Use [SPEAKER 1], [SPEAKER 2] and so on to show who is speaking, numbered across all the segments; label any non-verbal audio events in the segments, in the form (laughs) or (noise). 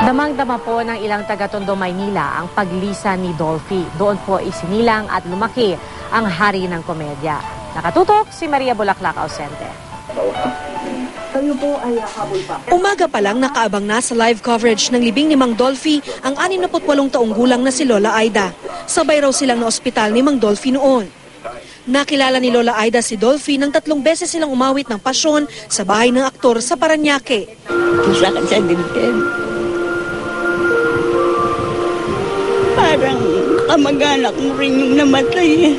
[SPEAKER 1] Damang-dama po ng ilang taga-Tondo, Maynila ang paglisan ni Dolphy. Doon po isinilang at lumaki ang hari ng komedya. Nakatutok si Maria Bulaklac Ausente.
[SPEAKER 2] Umaga pa lang nakaabang na sa live coverage ng libing ni Mang Dolphy ang 68 taong gulang na si Lola Aida. Sabay raw silang na ospital ni Mang Dolphy noon. Nakilala ni Lola Aida si Dolphy nang tatlong beses silang umawit ng pasyon sa bahay ng aktor sa Paranaque.
[SPEAKER 3] Sa dibdib. Parang kamag-anak mo rin yung namatay. eh.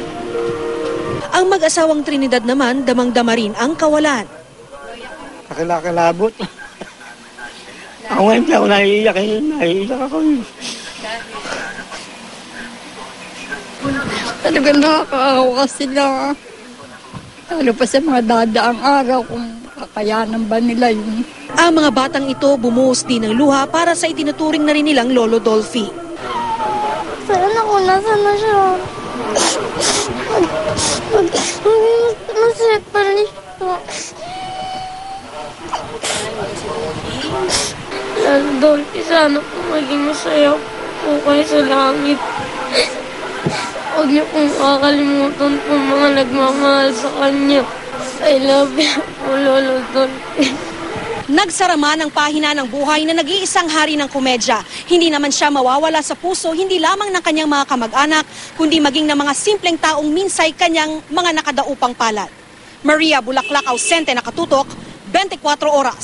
[SPEAKER 2] Ang mag-asawang Trinidad naman damang-dama rin ang kawalan.
[SPEAKER 4] Nakilakilabot. (laughs) ako ngayon ako naiiyak eh. Naiiyak ako eh.
[SPEAKER 5] Talagang nakakaawa sila. Lalo pa sa mga dadaang araw kung kakayanan ba nila yun.
[SPEAKER 2] Ang mga batang ito bumuhos din ng luha para sa itinuturing na rin nilang Lolo Dolphy.
[SPEAKER 6] Sana kung nasa na siya. Masaya pa rin siya. Lalo Dolphy, sana po maging masaya po kayo sa langit. Huwag niyo pong kakalimutan po mga nagmamahal sa kanya. I love you po, Lolo Dolphy.
[SPEAKER 2] Nagsarama ng pahina ng buhay na nag-iisang hari ng komedya. Hindi naman siya mawawala sa puso, hindi lamang ng kanyang mga kamag-anak, kundi maging ng mga simpleng taong minsay kanyang mga nakadaupang palad. Maria Bulaklak Ausente nakatutok, 24 oras.